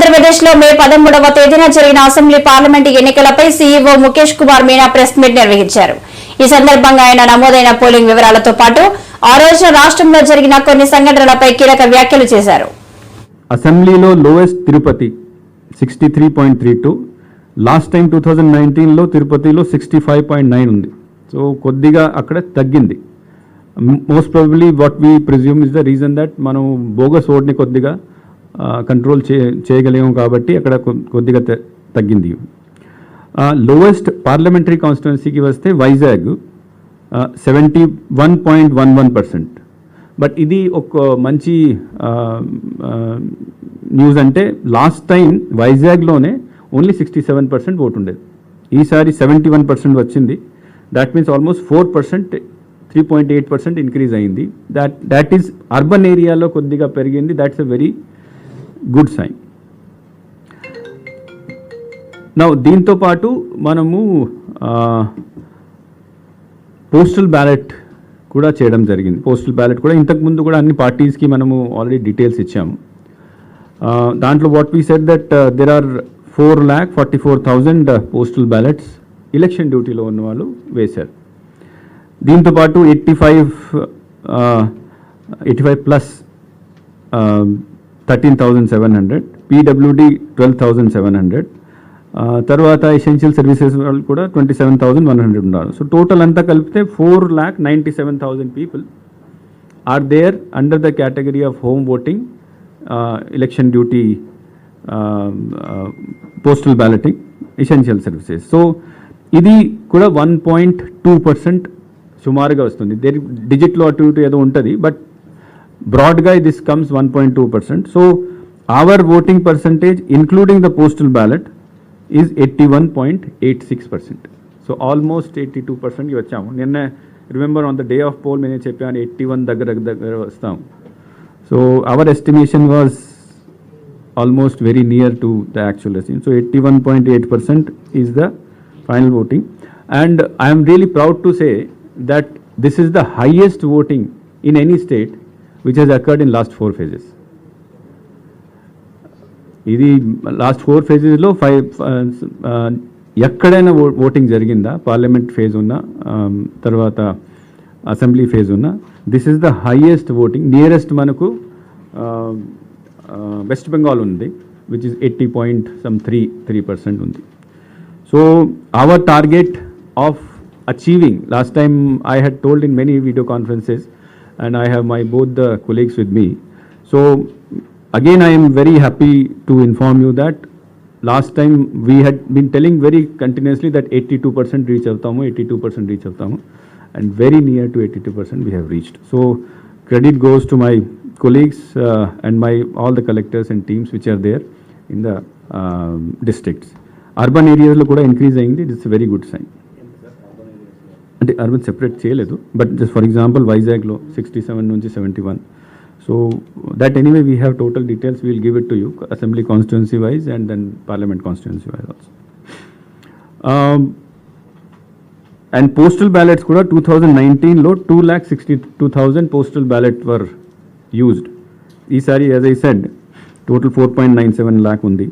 ఆంధ్రప్రదేశ్లో మే పదమూడవ తేదీన జరిగిన అసెంబ్లీ పార్లమెంటు ఎన్నికలపై CEO Mukesh Kumar Meena press meet నిర్వహించారు. ఈ సందర్భంగా ఆయన నమోదైన పోలింగ్ వివరాలతో పాటు ఆ రోజున రాష్ట్రంలో జరిగిన కొన్ని సంఘటనలపై కీలక వ్యాఖ్యలు చేశారు. అసెంబ్లీలో lowest Tirupati sixty three point three two last time two thousand నైన్టీన్లో తిరుపతిలో సిక్స్టీ ఫైవ్ పాయింట్ నైన్ ఉంది. సో కొద్దిగా అక్కడ తగ్గింది. Most probably what we presume is the reason that మనం బోగస్ ఓట్ని కొద్దిగా కంట్రోల్ చే చేయగలిగాం కాబట్టి అక్కడ కొద్దిగా తగ్గింది. లోయెస్ట్ పార్లమెంటరీ కాన్స్టిట్యున్సీకి వస్తే Vizag seventy one point one one percent but ఇది ఒక మంచి న్యూస్ అంటే last time వైజాగ్లోనే only sixty seven percent vote ఉండేది ఈసారి సెవెంటీ వన్ పర్సెంట్ వచ్చింది. That means almost four percent three point eight percent increase అయింది. దాట్ దాట్ ఈస్ అర్బన్ ఏరియాలో కొద్దిగా పెరిగింది. That's a very good sign. నా దీంతో పాటు మనము పోస్టల్ బ్యాలెట్ కూడా చేయడం జరిగింది. పోస్టల్ బ్యాలెట్ కూడా ఇంతకు ముందు కూడా అన్ని పార్టీస్కి మనము ఆల్రెడీ డీటెయిల్స్ ఇచ్చాము. దాంట్లో what we said that there are four lakh forty four thousand postal ballots election డ్యూటీలో ఉన్న వాళ్ళు వేశారు. దీంతో పాటు eighty five eighty five plus thirteen thousand seven hundred PWD twelve thousand seven hundred తర్వాత ఎసెన్షియల్ సర్వీసెస్ వాళ్ళు కూడా twenty seven thousand one hundred ఉన్నారు. సో టోటల్ అంతా కలిపితే four lakh ninety seven thousand people are there under the category of home voting election duty postal balloting essential services so ఇది కూడా one point two percent సుమారుగా వస్తుంది. There డిజిట్లో అటు ఇటు ఏదో ఉంటుంది బట్ బ్రాడ్గా this comes one point two percent so our voting percentage including the postal ballot is eighty one point eight six percent so almost eighty two పర్సెంట్కి వచ్చాము నిన్న remember on the day of poll నేను చెప్పాను eighty one దగ్గర దగ్గర వస్తాం so our estimation was almost very near to the actual estimation so eighty one point eight percent is the final voting and I'm really proud to say that this is the highest voting in any state which has occurred in last four phases ఇది last four ఫేజెస్లో five ఎక్కడైనా ఓ- voting జరిగిందా? Parliament phase ఉన్న తర్వాత assembly phase ఉన్న. This is the highest voting nearest మనకు వెస్ట్ బెంగాల్ ఉంది which is eighty point some three three percent ఉంది. So our target of achieving last time I had told in many video conferences and I have my both the colleagues with me. So again, I am very happy to inform you that last time we had been telling very continuously that 82% reach avtamu, 82% reach avtamu, and very near to 82% we have reached. So credit goes to my colleagues uh, and my all the collectors and teams which are there in the um, districts. Urban areas lo increasing. It's a very good sign. అంటే urban separate చేయలేదు but just for example వైజాగ్లో sixty seven నుంచి seventy one so that anyway we have total details we'll give it to you assembly constituency wise and then parliament constituency wise also and postal ballots కూడా two thousand నైన్టీన్లో two lakh sixty two thousand postal ballot were used ఈసారి as I said total four point nine seven lakh ఉంది.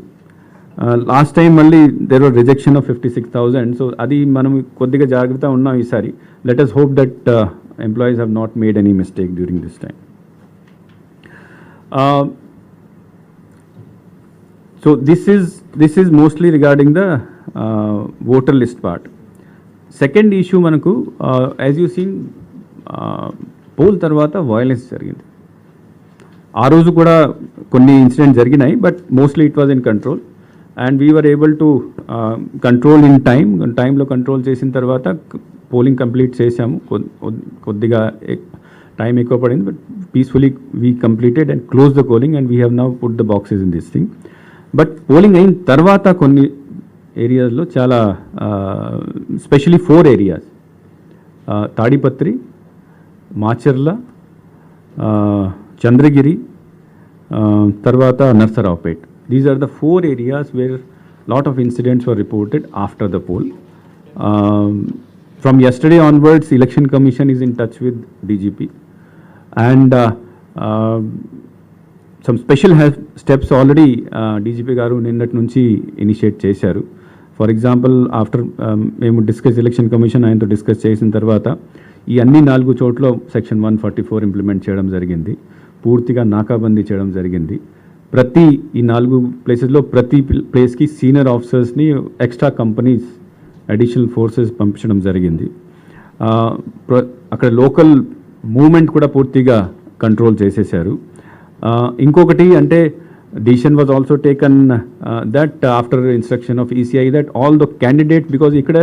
Last time మళ్ళీ there were rejection of fifty six thousand so అది మనం కొద్దిగా జాగ్రత్త ఉన్నాం ఈసారి. Let us hope that employees have not made any mistake during this time so this is this is mostly regarding the voter list part second issue మనకు as you seen poll తర్వాత violence జరిగింది. ఆ రోజు కూడా కొన్ని incident జరిగినాయి but mostly it was in control and we're able to control in time టైంలో control చేసిన తర్వాత పోలింగ్ కంప్లీట్ చేసాము కొద్దిగా టైం ఎక్కువ పడింది. But peacefully we completed and close the polling and we have now put the boxes in this thing but polling అయిన తర్వాత కొన్ని ఏరియాస్లో చాలా specially four areas Tadipatri Macherla Chandragiri తర్వాత Narasaraopet these are the four areas where lot of incidents were reported after the poll from yesterday onwards election commission is in touch with dgp and uh, um, uh, some special steps already DGP గారు నిన్నటి నుంచి initiate చేశారు. For example after మేము discuss election commission ఆయనతో discuss చేసిన తర్వాత ఈ అన్ని నాలుగు చోట్ల section one forty four implement చేయడం జరిగింది. పూర్తిగా నాకాబందీ చేయడం జరిగింది. ప్రతి ఈ నాలుగు ప్లేసెస్లో ప్రతి ప్లేస్కి సీనియర్ ఆఫీసర్స్ని ఎక్స్ట్రా కంపెనీస్ అడిషనల్ ఫోర్సెస్ పంపించడం జరిగింది. అక్కడ లోకల్ మూమెంట్ కూడా పూర్తిగా కంట్రోల్ చేసేశారు. ఇంకొకటి అంటే decision was also taken that after instruction of ECI that all the candidate because ఇక్కడ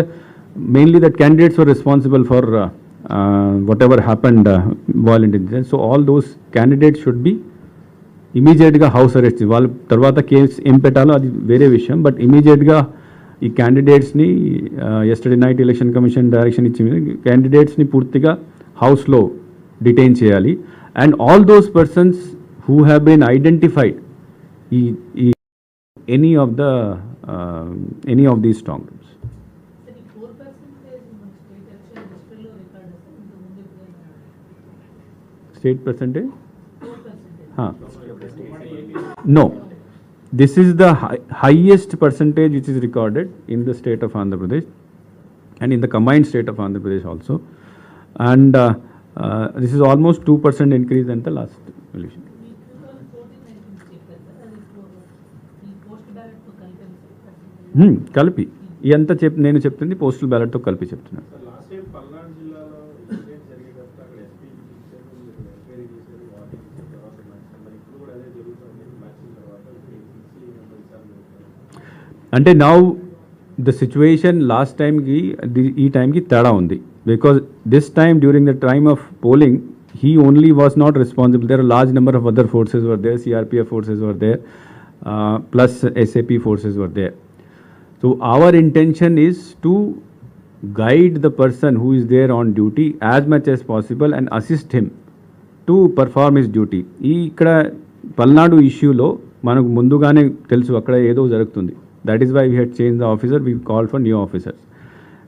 mainly that candidates were responsible for whatever happened volunteer so all those candidates should be ఇమీడియట్గా house arrest వాళ్ళ తర్వాత case ఏం పెట్టాలో అది వేరే విషయం. But ఇమీడియట్గా ఈ క్యాండిడేట్స్ని yesterday night election commission direction ఇచ్చింది. క్యాండిడేట్స్ని పూర్తిగా హౌస్లో డిటైన్ చేయాలి. And all those persons who have been identified ఈ ఈ any of the any of these strong rooms state percentage. No. This is the hi- highest percentage which is recorded in the state of Andhra Pradesh and in the combined state of Andhra Pradesh also. And uh, uh, this is almost 2% increase than the last election. మీ two thousand fourteen nineteen చెప్పారు sir అది four ఈ post బ్యాలెట్తో కలిపాను sir Hmm, కలిపి ఎంత చెప్ నేను చెప్తుంది పోస్టల్ బ్యాలెట్తో కలిపి చెప్తున్నాను లాస్ట్ టైం పల్నాడు జిల్లాలో ఇన్సిడెంట్ జరిగేటప్పుడు అక్కడ ఎస్పీ ఇచ్చారు మీరు ఎంక్వైరీ చేశారు వార్నింగ్ ఇచ్చిన తర్వాత మార్చారు మరి ఇప్పుడు కూడా అదే జరుగుతుంది మార్చిన తర్వాత ఇప్పుడు సిక్స్టీ మెంబర్ విచారణ జరుగుతుంది అంటే నౌ ద సిచ్యువేషన్ లాస్ట్ టైంకి ఈ టైంకి తేడా ఉంది. Because this time during the time of polling he only was not responsible there large number of other forces were there CRPF forces were there plus SAP forces were there so our intention is to guide the person who is there on duty as much as possible and assist him to perform his duty ఈ ఇక్కడ పల్నాడు ఇష్యూలో మనకు ముందుగానే తెలుసు అక్కడ ఏదో జరుగుతుంది. That is why we had changed the officer. We called for new officers.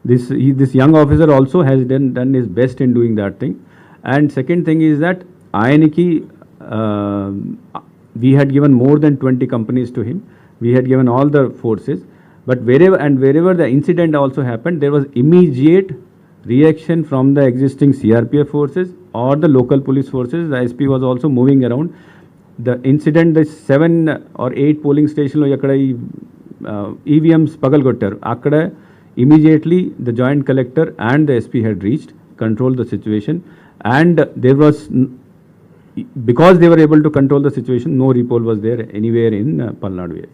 This he, this young officer also has done done his best in doing that thing. And second thing is that Ayaniki, uh, we had given more than 20 companies to him. We had given all the forces. But wherever and wherever the incident also happened, there was immediate reaction from the existing CRPF forces or the local police forces. The SP was also moving around. The incident, the seven or eight polling station, EVMs పగలగొట్టారు అక్కడ immediately the joint collector and the SP had reached control the situation and there was because they were able to control the situation, no repol was there anywhere in uh, Palnadu area.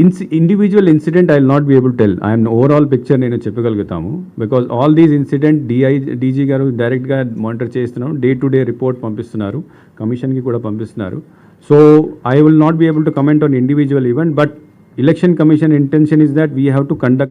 ఇన్స్ individual incident I will not be able tell I'm overall picture నేను చెప్పగలుగుతాము. Because all these incident DI DG గారు డైరెక్ట్గా monitor చేస్తున్నాం day to day report పంపిస్తున్నారు. కమిషన్కి కూడా పంపిస్తున్నారు. So I will not be able to comment on individual event but election commission intention is that we have to conduct